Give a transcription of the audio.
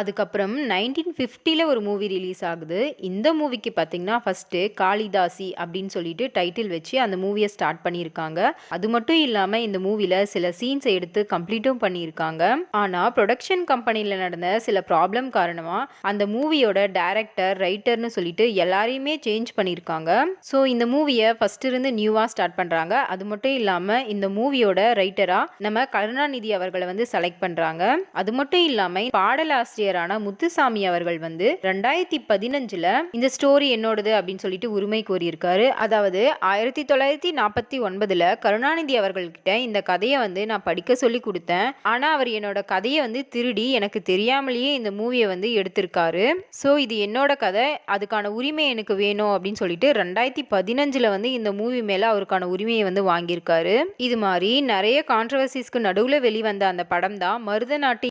அதுக்கப்புறம் நைன்டீன் ஃபிஃப்டியில் ஒரு மூவி ரிலீஸ் ஆகுது. இந்த மூவிக்கு பார்த்தீங்கன்னா ஃபஸ்ட்டு காளிதாசி அப்படின்னு சொல்லிட்டு டைட்டில் வச்சு அந்த மூவியை ஸ்டார்ட் பண்ணியிருக்காங்க. அது மட்டும் இல்லாமல் இந்த மூவியில் சில சீன்ஸை எடுத்து கம்ப்ளீட்டும் பண்ணியிருக்காங்க. ஆனால் ப்ரொடக்ஷன் கம்பெனியில் நடந்த சில ப்ராப்ளம் காரணமாக அந்த மூவியோட டேரக்டர் ரைட்டர்னு சொல்லிட்டு எல்லாரையுமே சேஞ்ச் பண்ணியிருக்காங்க. ஸோ இந்த மூவியை ஃபஸ்ட்டு இருந்து நியூவாக ஸ்டார்ட் பண்ணுறாங்க அது மட்டும் இல்லாமல் இந்த மூவியோட ரைட்டராக நம்ம கருணாநிதி அவர்களை வந்து செலக்ட் பண்ணுறாங்க அது மட்டும் இல்லாமல் ஆசிரியரான முத்துசாமி அவர்கள் வந்து ரெண்டாயிரத்தி பதினஞ்சுல இந்த ஸ்டோரி என்னோடது அப்படின்னு சொல்லிட்டு உரிமை கோரியிருக்காரு. அதாவது ஆயிரத்தி தொள்ளாயிரத்தி நாற்பத்தி ஒன்பதுல கருணாநிதி அவர்கள்கிட்ட இந்த கதையை வந்து நான் படிக்க சொல்லி கொடுத்தேன். ஆனால் அவர் என்னோட கதையை வந்து திருடி எனக்கு தெரியாமலேயே இந்த மூவியை வந்து எடுத்திருக்காரு. ஸோ இது என்னோட கதை அதுக்கான உரிமை எனக்கு வேணும் அப்படின்னு சொல்லிட்டு ரெண்டாயிரத்தி பதினஞ்சில் வந்து இந்த மூவி மேலே அவருக்கான உரிமையை வந்து வாங்கியிருக்காரு. இது மாதிரி நிறைய கான்ட்ரவர்சிஸ்க்கு நடுவில் வெளிவந்த அந்த படம் தான் மருதநாட்டு